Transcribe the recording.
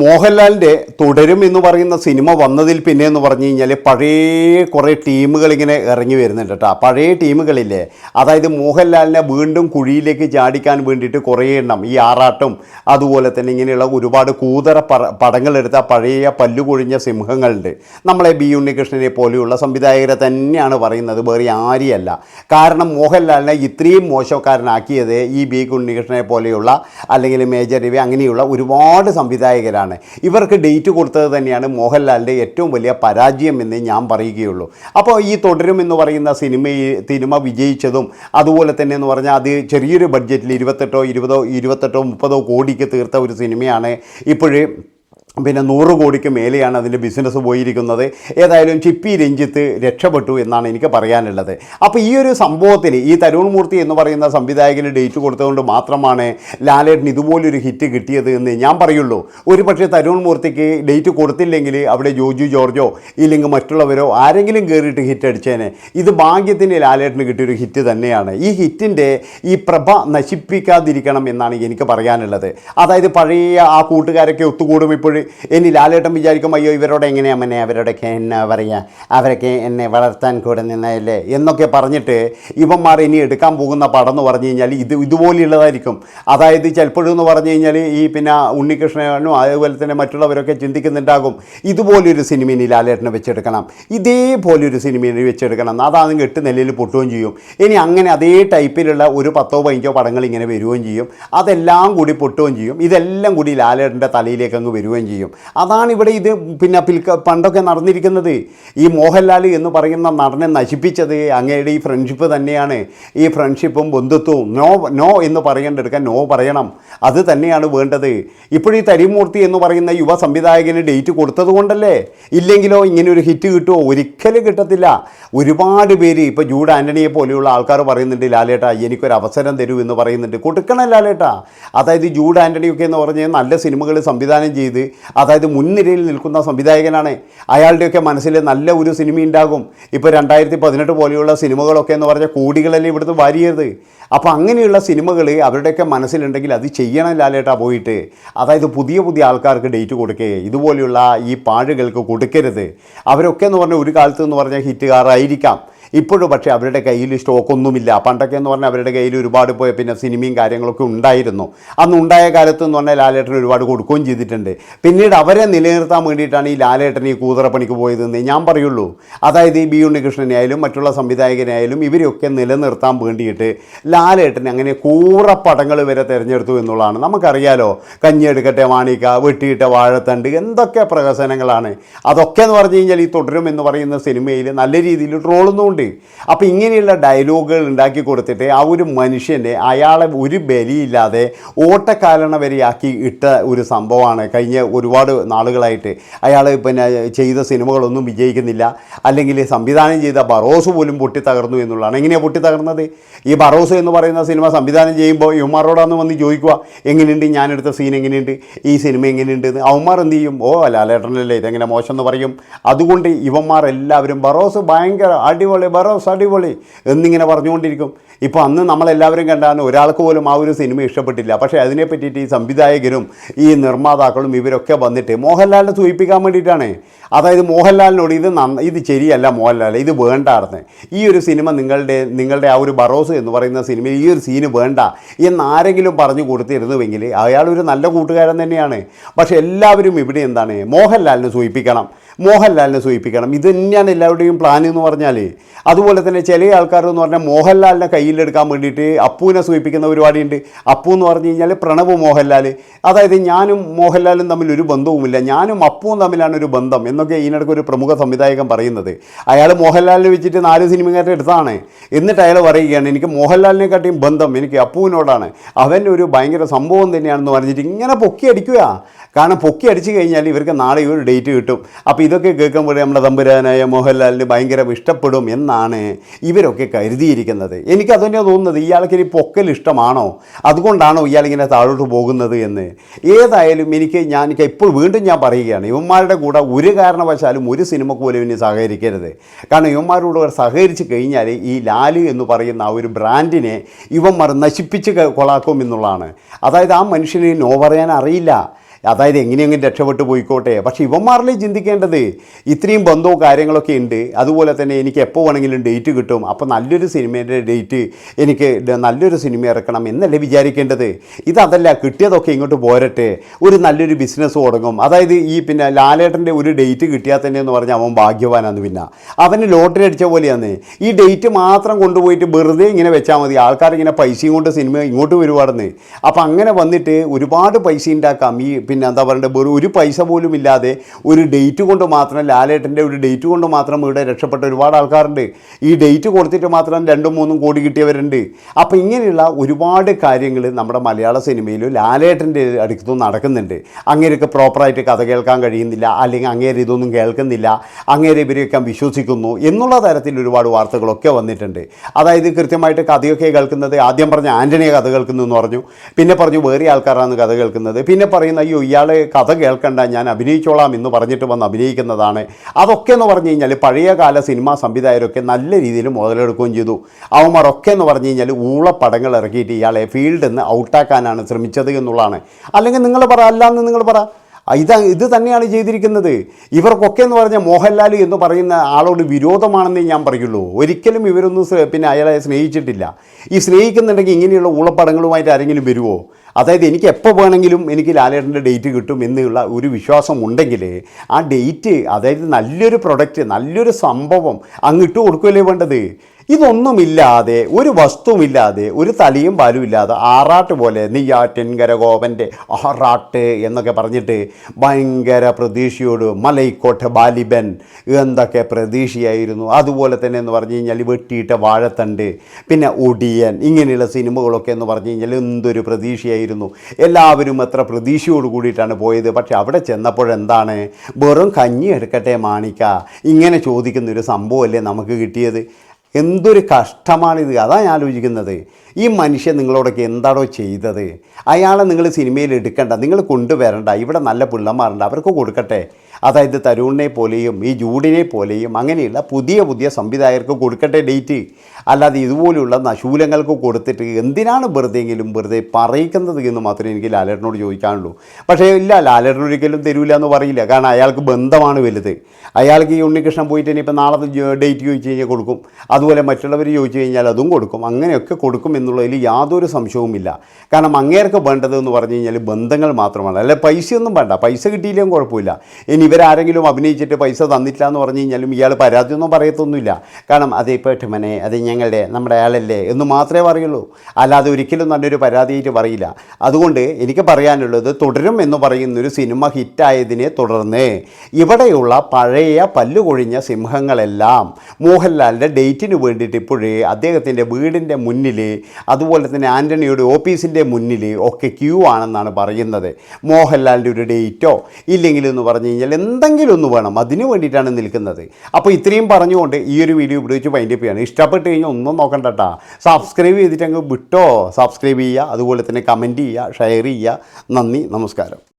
മോഹൻലാലിന്റെ തുടരും എന്ന് പറയുന്ന സിനിമ വന്നതിൽ പിന്നെ എന്ന് പറഞ്ഞു കഴിഞ്ഞാൽ പഴയ കുറേ ടീമുകൾ ഇങ്ങനെ ഇറങ്ങി വരുന്നുണ്ട് കേട്ടോ. പഴയ ടീമുകളില്ലേ? അതായത് മോഹൻലാലിനെ വീണ്ടും കുഴിയിലേക്ക് ചാടിക്കാൻ വേണ്ടിയിട്ട് കുറേ എണ്ണം ഈ ആറാട്ടും അതുപോലെ തന്നെ ഇങ്ങനെയുള്ള ഒരുപാട് കൂതറ പട പടങ്ങളെടുത്ത പഴയ പല്ലുകൊഴിഞ്ഞ സിംഹങ്ങളുണ്ട്. നമ്മളെ ബി ഉണ്ണികൃഷ്ണനെ പോലെയുള്ള സംവിധായകരെ തന്നെയാണ് പറയുന്നത് വേറെ ആരെയല്ല. കാരണം മോഹൻലാലിനെ ഇത്രയും മോശക്കാരനാക്കിയത് ഈ ബി ഉണ്ണികൃഷ്ണനെ പോലെയുള്ള അല്ലെങ്കിൽ മേജർ രവി അങ്ങനെയുള്ള ഒരുപാട് സംവിധായകരാണ്. ഇവർക്ക് ഡേറ്റ് കൊടുത്തത് തന്നെയാണ് മോഹൻലാലിന്റെ ഏറ്റവും വലിയ പരാജയം എന്ന് ഞാൻ പറയുകയുള്ളൂ. അപ്പോൾ ഈ തുടരും എന്ന് പറയുന്ന സിനിമ സിനിമ വിജയിച്ചതും അതുപോലെ തന്നെ എന്ന് പറഞ്ഞാൽ അത് ചെറിയൊരു ബഡ്ജറ്റിൽ ഇരുപത്തെട്ടോ ഇരുപതോ ഇരുപത്തെട്ടോ മുപ്പതോ കോടിക്ക് തീർത്ത ഒരു സിനിമയാണ് ഇപ്പോഴേ പിന്നെ നൂറ് കോടിക്ക് മേലെയാണ് അതിന്റെ ബിസിനസ് പോയിരിക്കുന്നത്. ഏതായാലും ചിപ്പി രഞ്ജിത്ത് രക്ഷപ്പെട്ടു എന്നാണ് എനിക്ക് പറയാനുള്ളത്. അപ്പോൾ ഈ ഒരു സംഭവത്തിൽ ഈ തരുൺ മൂർത്തി എന്ന് പറയുന്ന സംവിധായകന് ഡേറ്റ് കൊടുത്തതുകൊണ്ട് മാത്രമാണ് ലാലേട്ടൻ ഇതുപോലൊരു ഹിറ്റ് കിട്ടിയത് എന്ന് ഞാൻ പറയുള്ളൂ. ഒരു പക്ഷേ തരുൺ മൂർത്തിക്ക് ഡേറ്റ് കൊടുത്തില്ലെങ്കിൽ അവിടെ ജോജു ജോർജോ ഇല്ലെങ്കിൽ മറ്റുള്ളവരോ ആരെങ്കിലും കയറിയിട്ട് ഹിറ്റ് അടിച്ചേനെ. ഇത് ഭാഗ്യത്തിന് ലാലേട്ടന് കിട്ടിയൊരു ഹിറ്റ് തന്നെയാണ്. ഈ ഹിറ്റിന്റെ ഈ പ്രഭ നശിപ്പിക്കാതിരിക്കണം എന്നാണ് എനിക്ക് പറയാനുള്ളത്. അതായത് പഴയ ആ കൂട്ടുകാരൊക്കെ ഒത്തുകൂടും ഇപ്പോഴും ഇനി ലാലേട്ടൻ വിചാരിക്കും അയ്യോ ഇവരോട് എങ്ങനെയാ മനെ? അവരോടൊക്കെ എന്നാ പറയുക അവരൊക്കെ എന്നെ വളർത്താൻ കൂടെ നിന്നല്ലേ എന്നൊക്കെ പറഞ്ഞിട്ട് ഇവന്മാർ ഇനി എടുക്കാൻ പോകുന്ന പടം എന്ന് പറഞ്ഞു കഴിഞ്ഞാൽ ഇത് ഇതുപോലെയുള്ളതായിരിക്കും. അതായത് ചിലപ്പോഴും എന്ന് പറഞ്ഞു കഴിഞ്ഞാൽ ഈ പിന്നെ ഉണ്ണികൃഷ്ണനും അതുപോലെ തന്നെ മറ്റുള്ളവരൊക്കെ ചിന്തിക്കുന്നുണ്ടാകും ഇതുപോലൊരു സിനിമ ഇനി ലാലേട്ടനെ വെച്ചെടുക്കണം. ഇതേപോലൊരു സിനിമ ഇനി വെച്ചെടുക്കണം. അതാണെങ്കിൽ എട്ട് നിലയിൽ പൊട്ടുകയും ചെയ്യും. ഇനി അങ്ങനെ അതേ ടൈപ്പിലുള്ള ഒരു പത്തോ പതിനഞ്ചോ പടങ്ങൾ ഇങ്ങനെ വരികയും ചെയ്യും. അതെല്ലാം കൂടി പൊട്ടുകയും ചെയ്യും. ഇതെല്ലാം കൂടി ലാലേട്ടന്റെ തലയിലേക്ക് അങ്ങ് വരികയും ചെയ്യും. അതാണ് ഇവിടെ ഇത് പിന്നെ പിൽക്ക പണ്ടൊക്കെ നടന്നിരിക്കുന്നത്. ഈ മോഹൻലാൽ എന്ന് പറയുന്ന നടനെ നശിപ്പിച്ചത് അങ്ങയുടെ ഈ ഫ്രണ്ട്ഷിപ്പ് തന്നെയാണ്. ഈ ഫ്രണ്ട്ഷിപ്പും ബന്ധുത്വവും നോ നോ എന്ന് പറയേണ്ടെടുക്കാൻ നോ പറയണം. അത് തന്നെയാണ് വേണ്ടത്. ഇപ്പോഴീ തരിമൂർത്തി എന്ന് പറയുന്ന യുവ സംവിധായകന് ഡേറ്റ് കൊടുത്തത് കൊണ്ടല്ലേ? ഇല്ലെങ്കിലോ ഇങ്ങനെ ഒരു ഹിറ്റ് കിട്ടുമോ ഒരിക്കലും കിട്ടത്തില്ല. ഒരുപാട് പേര് ഇപ്പോൾ ജൂഡ് ആന്റണിയെ പോലെയുള്ള ആൾക്കാർ പറയുന്നുണ്ട് ലാലേട്ടാ എനിക്കൊരു അവസരം തരൂ എന്ന് പറയുന്നുണ്ട്. കൊടുക്കണം ലാലേട്ടാ. അതായത് ജൂഡ് ആന്റണിയൊക്കെ എന്ന് പറഞ്ഞാൽ നല്ല സിനിമകൾ സംവിധാനം ചെയ്ത് അതായത് മുൻനിരയിൽ നിൽക്കുന്ന സംവിധായകനാണ്. അയാളുടെയൊക്കെ മനസ്സിൽ നല്ല ഒരു സിനിമ ഉണ്ടാകും. ഇപ്പോൾ രണ്ടായിരത്തി പതിനെട്ട് പോലെയുള്ള സിനിമകളൊക്കെ എന്ന് പറഞ്ഞാൽ കോടികളല്ലേ ഇവിടുന്ന് വാരിയത്. അപ്പോൾ അങ്ങനെയുള്ള സിനിമകൾ അവരുടെയൊക്കെ മനസ്സിലുണ്ടെങ്കിൽ അത് ചെയ്യണം ലാലേട്ടാ പോയിട്ട്. അതായത് പുതിയ പുതിയ ആൾക്കാർക്ക് ഡേറ്റ് കൊടുക്കുക ഇതുപോലെയുള്ള ഈ പാഴുകൾക്ക് കൊടുക്കരുത്. അവരൊക്കെ എന്ന് പറഞ്ഞാൽ ഒരു കാലത്ത് എന്ന് പറഞ്ഞാൽ ഹിറ്റുകാരായിരിക്കാം. ഇപ്പോഴും പക്ഷേ അവരുടെ കയ്യിൽ സ്റ്റോക്കൊന്നുമില്ല. പണ്ടൊക്കെ എന്ന് പറഞ്ഞാൽ അവരുടെ കയ്യിൽ ഒരുപാട് പോയ പിന്നെ സിനിമയും കാര്യങ്ങളൊക്കെ ഉണ്ടായിരുന്നു. അന്ന് ഉണ്ടായ കാലത്ത് എന്ന് പറഞ്ഞാൽ ലാലേട്ടൻ ഒരുപാട് കൊടുക്കുകയും ചെയ്തിട്ടുണ്ട്. പിന്നീട് അവരെ നിലനിർത്താൻ വേണ്ടിയിട്ടാണ് ഈ ലാലേട്ടൻ ഈ കൂതറപ്പണിക്ക് പോയതെന്ന് ഞാൻ പറയുള്ളൂ. അതായത് ഈ ബി ഉണ്ണികൃഷ്ണനെ ആയാലും മറ്റുള്ള സംവിധായകനായാലും ഇവരെയൊക്കെ നിലനിർത്താൻ വേണ്ടിയിട്ട് ലാലേട്ടൻ അങ്ങനെ കൂറപ്പടങ്ങൾ വരെ തിരഞ്ഞെടുത്തു എന്നുള്ളതാണ്. നമുക്കറിയാലോ കഞ്ഞിയെടുക്കട്ടെ വാണിക്ക വെട്ടിയിട്ട വാഴത്തണ്ട് എന്തൊക്കെ പ്രഹസനങ്ങളാണ്. അതൊക്കെ എന്ന് പറഞ്ഞു കഴിഞ്ഞാൽ ഈ തുടരും എന്ന് പറയുന്ന സിനിമയിൽ നല്ല രീതിയിൽ ട്രോളുന്നുമുണ്ട് അപ്പോൾ ഇങ്ങനെയുള്ള ഡയലോഗുകൾ ഉണ്ടാക്കി കൊടുത്തിട്ട് ആ ഒരു മനുഷ്യനെ അയാളെ ഒരു ബലിയില്ലാതെ ഓട്ടക്കാലണ വരെയാക്കി ഇട്ട ഒരു സംഭവമാണ്. കഴിഞ്ഞ ഒരുപാട് നാളുകളായിട്ട് അയാൾ പിന്നെ ചെയ്ത സിനിമകളൊന്നും വിജയിക്കുന്നില്ല. അല്ലെങ്കിൽ സംവിധാനം ചെയ്ത ബറോസ് പോലും പൊട്ടിത്തകർന്നു എന്നുള്ളതാണ്. എങ്ങനെയാണ് പൊട്ടിത്തകർന്നത്? ഈ ബറോസ് എന്ന് പറയുന്ന സിനിമ സംവിധാനം ചെയ്യുമ്പോൾ യുമാറോടാന്ന് വന്ന് ചോദിക്കുക എങ്ങനെയുണ്ട്? ഞാനെടുത്ത സീൻ എങ്ങനെയുണ്ട്? ഈ സിനിമ എങ്ങനെയുണ്ട്? എന്ന് അവന്മാർ എന്ത് ചെയ്യും? ഓ ലാലേട്ടനല്ലേ ഇതെങ്ങനെ മോശം എന്ന് പറയും. അതുകൊണ്ട് ഇവന്മാർ എല്ലാവരും ബറോസ് ഭയങ്കര അടിപൊളി ബറോസ് അടിപൊളി എന്നിങ്ങനെ പറഞ്ഞുകൊണ്ടിരിക്കും. ഇപ്പോൾ അന്ന് നമ്മളെല്ലാവരും കണ്ടാണ് ഒരാൾക്ക് പോലും ആ ഒരു സിനിമ ഇഷ്ടപ്പെട്ടില്ല. പക്ഷേ അതിനെ പറ്റിയിട്ട് ഈ സംവിധായകരും ഈ നിർമ്മാതാക്കളും ഇവരൊക്കെ വന്നിട്ട് മോഹൻലാലിനെ സൂചിപ്പിക്കാൻ വേണ്ടിയിട്ടാണ്. അതായത് മോഹൻലാലിനോട് ഇത് നന്ന ഇത് ശരിയല്ല മോഹൻലാൽ ഇത് വേണ്ടായിരുന്നു ഈ ഒരു സിനിമ നിങ്ങളുടെ നിങ്ങളുടെ ആ ഒരു ബറോസ് എന്ന് പറയുന്ന സിനിമയിൽ ഈ ഒരു സീന് വേണ്ട എന്ന് ആരെങ്കിലും പറഞ്ഞു കൊടുത്തിരുന്നുവെങ്കിൽ അയാളൊരു നല്ല കൂട്ടുകാരൻ തന്നെയാണ്. പക്ഷേ എല്ലാവരും ഇവിടെ എന്താണ്? മോഹൻലാലിനെ സൂചിപ്പിക്കണം. മോഹൻലാലിനെ സൂചിപ്പിക്കണം. ഇത് തന്നെയാണ് എല്ലാവരുടെയും പ്ലാൻ എന്ന് പറഞ്ഞാൽ അതുപോലെ തന്നെ ചില ആൾക്കാർ എന്ന് പറഞ്ഞാൽ മോഹൻലാലിനെ കയ്യിലെടുക്കാൻ വേണ്ടിയിട്ട് അപ്പുവിനെ സൂചിപ്പിക്കുന്ന പരിപാടിയുണ്ട്. അപ്പു എന്ന് പറഞ്ഞു കഴിഞ്ഞാൽ പ്രണവ് മോഹൻലാൽ അതായത് ഞാനും മോഹൻലാലും തമ്മിൽ ഒരു ബന്ധവുമില്ല. ഞാനും അപ്പുവും തമ്മിലാണ് ഒരു ബന്ധം എന്നൊക്കെ ഇതിനിടയ്ക്ക് ഒരു പ്രമുഖ സംവിധായകൻ പറയുന്നത്. അയാൾ മോഹൻലാലിനെ വെച്ചിട്ട് നാല് സിനിമക്കാരുടെ എടുത്താണ് എന്നിട്ട് അയാൾ പറയുകയാണ് എനിക്ക് മോഹൻലാലിനെക്കാട്ടിയും ബന്ധം എനിക്ക് അപ്പുവിനോടാണ്. അവൻ ഒരു ഭയങ്കര സംഭവം തന്നെയാണെന്ന് പറഞ്ഞിട്ട് ഇങ്ങനെ പൊക്കി അടിക്കുക കാരണം പൊക്കി അടിച്ചു കഴിഞ്ഞാൽ ഇവർക്ക് നാളെ ഒരു ഡേറ്റ് കിട്ടും. അപ്പോൾ ഇതൊക്കെ കേൾക്കുമ്പോൾ നമ്മുടെ തമ്പുരാനായ മോഹൻലാലിന് ഭയങ്കര ഇഷ്ടപ്പെടും എന്നാണ് ഇവരൊക്കെ കരുതിയിരിക്കുന്നത്. എനിക്ക് തന്നെ തോന്നുന്നത് ഇയാൾക്ക് ഇനി പൊക്കൽ ഇഷ്ടമാണോ? അതുകൊണ്ടാണോ ഇയാളിങ്ങനെ താഴോട്ട് പോകുന്നത് എന്ന്. ഏതായാലും എനിക്ക് ഞാൻ ഇപ്പോൾ വീണ്ടും ഞാൻ പറയുകയാണ് ഇവന്മാരുടെ കൂടെ ഒരു കാരണവശാലും ഒരു സിനിമ പോലും ഇനി സഹകരിക്കരുത്. കാരണം ഇവന്മാരോട് സഹകരിച്ച് കഴിഞ്ഞാൽ ഈ ലാൽ എന്ന് പറയുന്ന ആ ഒരു ബ്രാൻഡിനെ ഇവന്മാർ നശിപ്പിച്ച് കൊളാക്കും എന്നുള്ളതാണ്. അതായത് ആ മനുഷ്യന് നോ പറയാൻ അറിയില്ല. അതായത് എങ്ങനെയെങ്കിലും രക്ഷപ്പെട്ടു പോയിക്കോട്ടെ. പക്ഷെ ഇവന്മാരിൽ ചിന്തിക്കേണ്ടത് ഇത്രയും ബന്ധവും കാര്യങ്ങളൊക്കെ ഉണ്ട്. അതുപോലെ തന്നെ എനിക്ക് എപ്പോൾ വേണമെങ്കിലും ഡേറ്റ് കിട്ടും. അപ്പോൾ നല്ലൊരു സിനിമേന്റെ ഡേറ്റ് എനിക്ക് നല്ലൊരു സിനിമ ഇറക്കണം എന്നല്ലേ വിചാരിക്കേണ്ടത്? ഇതതല്ല കിട്ടിയതൊക്കെ ഇങ്ങോട്ട് പോരട്ടെ. ഒരു നല്ലൊരു ബിസിനസ് തുടങ്ങും. അതായത് ഈ പിന്നെ ലാലേട്ടന്റെ ഒരു ഡേറ്റ് കിട്ടിയാൽ തന്നെ എന്ന് പറഞ്ഞാൽ അവൻ ഭാഗ്യവാനാണ് പിന്നെ. അവന് ലോട്ടറി അടിച്ച പോലെയാണ്. ഈ ഡേറ്റ് മാത്രം കൊണ്ടുപോയിട്ട് വെറുതെ ഇങ്ങനെ വെച്ചാൽ മതി. ആൾക്കാർ ഇങ്ങനെ പൈസയും കൊണ്ട് സിനിമ ഇങ്ങോട്ട് വരുവാടെന്ന് അപ്പം അങ്ങനെ വന്നിട്ട് ഒരുപാട് പൈസ ഉണ്ടാക്കാം. ഈ പിന്നെ എന്താ പറയുക വെറും ഒരു പൈസ പോലും ഇല്ലാതെ ഒരു ഡേറ്റ് കൊണ്ട് മാത്രം ലാലേട്ടന്റെ ഒരു ഡേറ്റ് കൊണ്ട് മാത്രം ഇവിടെ രക്ഷപ്പെട്ട ഒരുപാട് ആൾക്കാരുണ്ട്. ഈ ഡേറ്റ് കൊടുത്തിട്ട് മാത്രം രണ്ടും മൂന്നും കോടി കിട്ടിയവരുണ്ട്. അപ്പോൾ ഇങ്ങനെയുള്ള ഒരുപാട് കാര്യങ്ങൾ നമ്മുടെ മലയാള സിനിമയിലും ലാലേട്ടന്റെ അടുത്ത് നടക്കുന്നുണ്ട്. അങ്ങേരൊക്കെ പ്രോപ്പറായിട്ട് കഥ കേൾക്കാൻ കഴിയുന്നില്ല അല്ലെങ്കിൽ അങ്ങേരെ ഇതൊന്നും കേൾക്കുന്നില്ല അങ്ങേരെ ഇവരെയൊക്കെ വിശ്വസിക്കുന്നു എന്നുള്ള തരത്തിൽ ഒരുപാട് വാർത്തകളൊക്കെ വന്നിട്ടുണ്ട്. അതായത് കൃത്യമായിട്ട് കഥയൊക്കെ കേൾക്കുന്നത് ആദ്യം പറഞ്ഞ ആന്റണിയെ കഥ കേൾക്കുന്നു എന്ന് പറഞ്ഞു. പിന്നെ പറഞ്ഞു വേറെ ആൾക്കാരാണ് കഥ കേൾക്കുന്നത്. പിന്നെ പറയുന്ന അയ്യോ ഇയാൾ കഥ കേൾക്കണ്ട ഞാൻ അഭിനയിച്ചോളാം എന്ന് പറഞ്ഞിട്ട് വന്ന് അഭിനയിക്കുന്നതാണ്. അതൊക്കെ എന്ന് പറഞ്ഞു കഴിഞ്ഞാൽ പഴയകാല സിനിമാ സംവിധായകരൊക്കെ നല്ല രീതിയിൽ മുതലെടുക്കുകയും ചെയ്തു. അവന്മാരൊക്കെ എന്ന് പറഞ്ഞു കഴിഞ്ഞാൽ ഊളപ്പടങ്ങൾ ഇറക്കിയിട്ട് ഇയാളെ ഫീൽഡിൽ നിന്ന് ഔട്ടാക്കാനാണ് ശ്രമിച്ചത് എന്നുള്ളതാണ്. അല്ലെങ്കിൽ നിങ്ങൾ പറ അല്ലാന്ന് നിങ്ങൾ പറ. ഇത് ഇത് തന്നെയാണ് ചെയ്തിരിക്കുന്നത്. ഇവർക്കൊക്കെ എന്ന് പറഞ്ഞാൽ മോഹൻലാൽ എന്ന് പറയുന്ന ആളോട് വിരോധമാണെന്നേ ഞാൻ പറയുള്ളൂ. ഒരിക്കലും ഇവരൊന്നും പിന്നെ അയാളെ സ്നേഹിച്ചിട്ടില്ല. ഈ സ്നേഹിക്കുന്നുണ്ടെങ്കിൽ ഇങ്ങനെയുള്ള ഊളപ്പടങ്ങളുമായിട്ട് ആരെങ്കിലും വരുമോ അതായത് എനിക്ക് എപ്പോൾ വേണമെങ്കിലും എനിക്ക് ലാലേട്ടന്റെ ഡേറ്റ് കിട്ടും എന്നുള്ള ഒരു വിശ്വാസം ഉണ്ടെങ്കിൽ ആ ഡേറ്റ് അതായത് നല്ലൊരു പ്രൊഡക്റ്റ് നല്ലൊരു സംഭവം അങ്ങ് ഇട്ട് കൊടുക്കുകയല്ലേ വേണ്ടത്? ഇതൊന്നുമില്ലാതെ ഒരു വസ്തുവില്ലാതെ ഒരു തലയും പാലും ഇല്ലാതെ ആറാട്ട് പോലെ നെയ്യാറ്റിൻകര ഗോപന്റെ ആറാട്ട് എന്നൊക്കെ പറഞ്ഞിട്ട് ഭയങ്കര പ്രതീക്ഷയോട് മലൈക്കോട്ടെ ബാലിബൻ എന്തൊക്കെ പ്രതീക്ഷയായിരുന്നു അതുപോലെ തന്നെ എന്ന് പറഞ്ഞു കഴിഞ്ഞാൽ വെട്ടിയിട്ട വാഴത്തണ്ട് പിന്നെ ഒടിയൻ ഇങ്ങനെയുള്ള സിനിമകളൊക്കെ എന്ന് പറഞ്ഞു കഴിഞ്ഞാൽ എന്തൊരു പ്രതീക്ഷയായിരുന്നു. എല്ലാവരും എത്ര പ്രതീക്ഷയോട് കൂടിയിട്ടാണ് പോയത്. പക്ഷേ അവിടെ ചെന്നപ്പോഴെന്താണ് വെറും കഞ്ഞി എടുക്കട്ടെ മാണിക്ക. ഇങ്ങനെ ചോദിക്കുന്ന ഒരു സംഭവമല്ലേ നമുക്ക് കിട്ടിയത്? എന്തൊരു കഷ്ടമാണിത്. അതാണ് ഞാൻ ആലോചിക്കുന്നത്. ഈ മനുഷ്യൻ നിങ്ങളോടൊക്കെ എന്താണോ ചെയ്തത്? അയാളെ നിങ്ങൾ സിനിമയിൽ എടുക്കണ്ട. നിങ്ങൾ കൊണ്ടുവരണ്ട. ഇവിടെ നല്ല പിള്ളമാരുണ്ട് അവർക്ക് കൊടുക്കട്ടെ. അതായത് തരുണിനെ പോലെയും ഈ ജൂഡിനെ പോലെയും അങ്ങനെയുള്ള പുതിയ പുതിയ സംവിധായകർക്ക് കൊടുക്കട്ടെ ഡേറ്റ്. അല്ലാതെ ഇതുപോലെയുള്ള നശൂലങ്ങൾക്ക് കൊടുത്തിട്ട് എന്തിനാണ് വെറുതെയെങ്കിലും വെറുതെ പറയിക്കുന്നത് എന്ന് മാത്രമേ എനിക്ക് ലാലേട്ടനോട് ചോദിക്കാനുള്ളൂ. പക്ഷേ ഇല്ല ലാലേട്ടൻ ഒരിക്കലും തരൂല എന്ന് പറയില്ല. കാരണം അയാൾക്ക് ബന്ധമാണ് വലുത്. അയാൾക്ക് ഈ ഉണ്ണികൃഷ്ണൻ പോയിട്ട് ഇനിയിപ്പോൾ നാളെ ഡേറ്റ് ചോദിച്ചു കഴിഞ്ഞാൽ കൊടുക്കും. അതുപോലെ മറ്റുള്ളവർ ചോദിച്ചു കഴിഞ്ഞാൽ അതും കൊടുക്കും. അങ്ങനെയൊക്കെ കൊടുക്കും എന്നുള്ളതിൽ യാതൊരു സംശയവുമില്ല. കാരണം അങ്ങേർക്ക് വേണ്ടതെന്ന് പറഞ്ഞു കഴിഞ്ഞാൽ ബന്ധങ്ങൾ മാത്രമാണ്. അല്ലെ പൈസയൊന്നും വേണ്ട. പൈസ കിട്ടിയില്ലെങ്കിൽ കുഴപ്പമില്ല. ഇനി ഇവരാരെങ്കിലും അഭിനയിച്ചിട്ട് പൈസ തന്നിട്ടില്ല എന്ന് പറഞ്ഞു കഴിഞ്ഞാലും ഇയാൾ പരാതിയൊന്നും പറയത്തൊന്നുമില്ല. കാരണം അതേ പേട്ടുമനെ അത് ഞങ്ങളുടെ നമ്മുടെ ആളല്ലേ എന്ന് മാത്രമേ പറയുള്ളൂ. അല്ലാതെ ഒരിക്കലും നല്ലൊരു പരാതിയായിട്ട് പറയില്ല. അതുകൊണ്ട് എനിക്ക് പറയാനുള്ളത് തുടരും എന്ന് പറയുന്നൊരു സിനിമ ഹിറ്റായതിനെ തുടർന്ന് ഇവിടെയുള്ള പഴയ പല്ലുകൊഴിഞ്ഞ സിംഹങ്ങളെല്ലാം മോഹൻലാലിന്റെ ഡേറ്റിന് വേണ്ടിയിട്ട് ഇപ്പോഴേ അദ്ദേഹത്തിന്റെ വീടിന്റെ മുന്നിൽ അതുപോലെ തന്നെ ആന്റണിയുടെ ഓഫീസിന്റെ മുന്നിൽ ഒക്കെ ക്യൂ ആണെന്നാണ് പറയുന്നത്. മോഹൻലാലിന്റെ ഒരു ഡേറ്റോ ഇല്ലെങ്കിൽ എന്ന് പറഞ്ഞു കഴിഞ്ഞാൽ എന്തെങ്കിലും ഒന്ന് വേണം. അതിന് വേണ്ടിയിട്ടാണ് നിൽക്കുന്നത്. അപ്പോൾ ഇത്രയും പറഞ്ഞുകൊണ്ട് ഈ ഒരു വീഡിയോ വെച്ച് വൈൻഡപ്പ് ചെയ്യാണ്. ഇഷ്ടപ്പെട്ട് കഴിഞ്ഞാൽ ഒന്നും നോക്കണ്ട സബ്സ്ക്രൈബ് ചെയ്തിട്ട് അങ്ങ് വിട്ടോ. സബ്സ്ക്രൈബ് ചെയ്യുക. അതുപോലെ തന്നെ കമന്റ് ചെയ്യുക. ഷെയർ ചെയ്യുക. നന്ദി. നമസ്കാരം.